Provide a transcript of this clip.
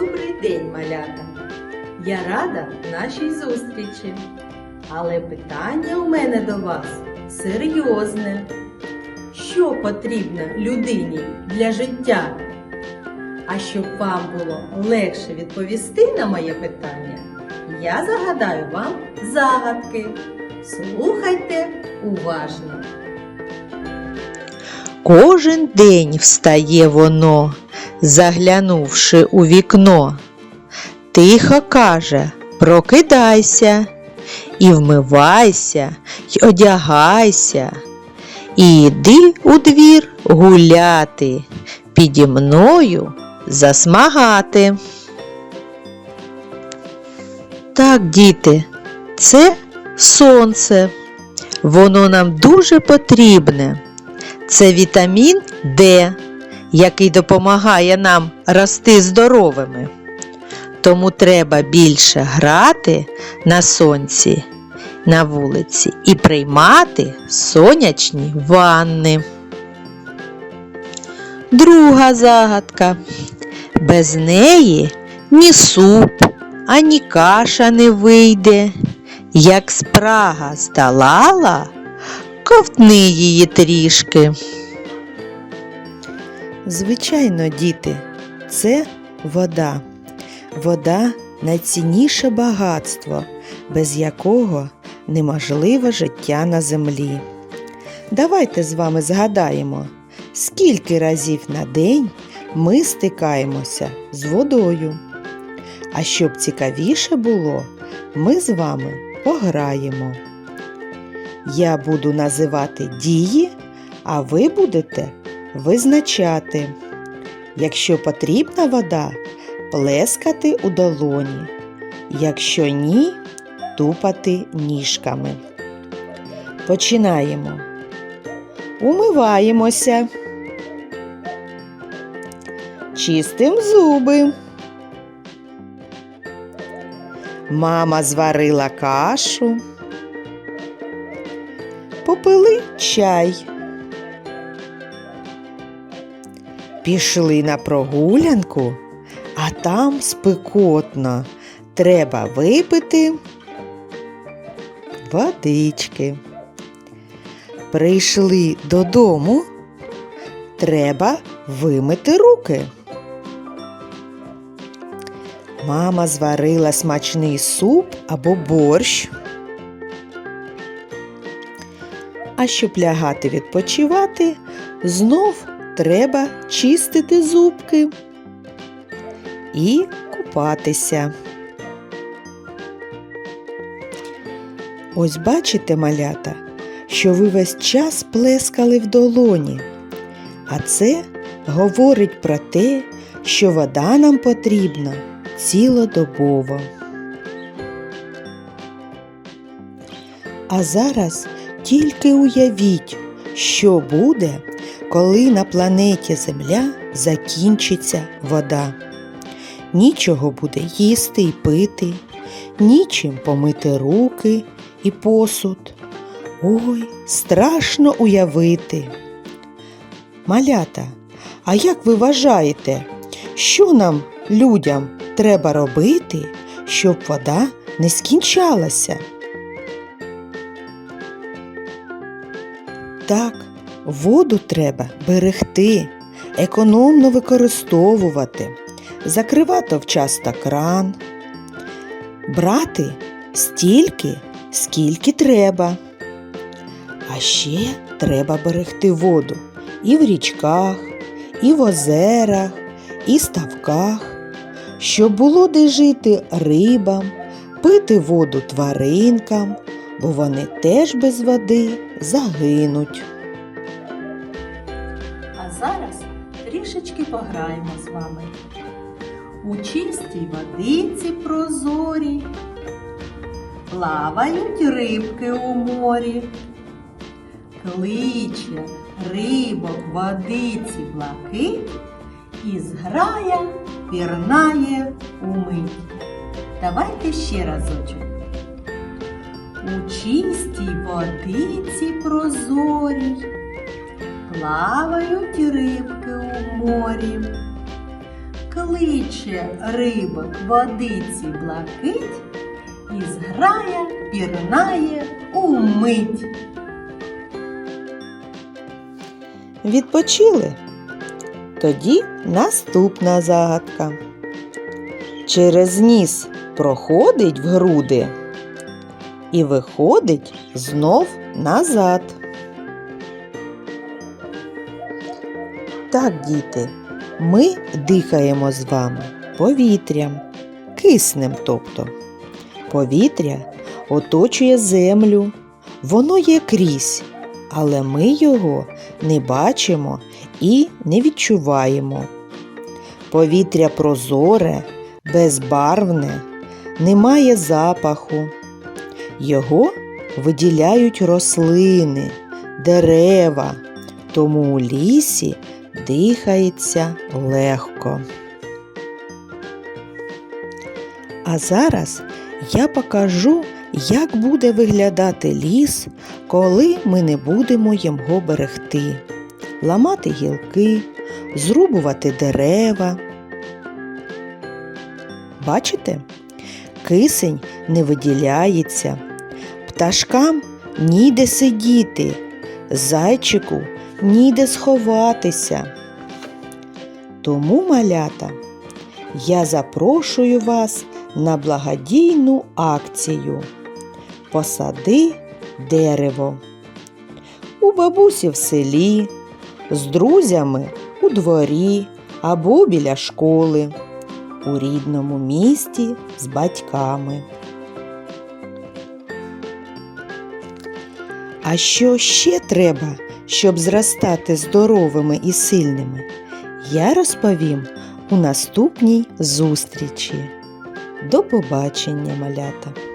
Добрий день, малята! Я рада нашій зустрічі. Але питання у мене до вас серйозне. Що потрібно людині для життя? А щоб вам було легше відповісти на моє питання, я загадаю вам загадки. Слухайте уважно. Кожен день встає воно, заглянувши у вікно. Тихо каже, прокидайся, і вмивайся, й одягайся, і йди у двір гуляти, піді мною засмагати. Так, діти, це сонце. Воно нам дуже потрібне. Це вітамін Д, який допомагає нам рости здоровими. Тому треба більше грати на сонці на вулиці і приймати сонячні ванни. Друга загадка. Без неї ні суп, ані каша не вийде. Як спрага здолала, ковтни її трішки. Звичайно, діти, це вода. Вода найцінніше багатство, без якого неможливе життя на землі. Давайте з вами згадаємо, скільки разів на день ми стикаємося з водою. А щоб цікавіше було, ми з вами пограємо. Я буду називати дії, а ви будете визначати. Якщо потрібна вода, плескати у долоні. Якщо ні, тупати ніжками. Починаємо. Умиваємося. Чистим зуби. Мама зварила кашу. Попили чай. Пішли на прогулянку, а там спекотно. Треба випити водички. Прийшли додому. Треба вимити руки. Мама зварила смачний суп або борщ. А щоб лягати відпочивати, знов треба чистити зубки і купатися. Ось бачите, малята, що ви весь час плескали в долоні. А це говорить про те, що вода нам потрібна цілодобово. А зараз тільки уявіть, що буде, коли на планеті Земля закінчиться вода. Нічого буде їсти і пити, нічим помити руки і посуд. Ой, страшно уявити. Малята, а як ви вважаєте, що нам, людям, треба робити, щоб вода не скінчалася? Так, воду треба берегти, економно використовувати, закривати вчасно кран, брати стільки, скільки треба. А ще треба берегти воду і в річках, і в озерах, і ставках, щоб було де жити рибам, пити воду тваринкам, бо вони теж без води загинуть. А зараз трішечки пограємо з вами. У чистій водиці прозорі плавають рибки у морі. Кличе рибок водиці блакить і зграя пірнає умить. Давайте ще разочок. У чистій водиці прозорій плавають рибки у морі. кличе рибок водиці блакить, і зграя пірнає умить. Відпочили? Тоді наступна загадка. Через ніс проходить в груди і виходить знов назад. Так, діти, ми дихаємо з вами повітрям, киснем тобто. Повітря оточує землю, воно є крізь, але ми його не бачимо і не відчуваємо. Повітря прозоре, безбарвне, немає запаху. Його виділяють рослини, дерева, тому у лісі дихається легко. А зараз я покажу, як буде виглядати ліс, коли ми не будемо його берегти, ламати гілки, зрубувати дерева. Бачите? Кисень не виділяється, пташкам ніде сидіти, зайчику ніде сховатися. Тому, малята, я запрошую вас на благодійну акцію Посади дерево. У бабусі в селі, з друзями у дворі або біля школи, у рідному місті з батьками. А що ще треба, щоб зростати здоровими і сильними, я розповім у наступній зустрічі. До побачення, малята!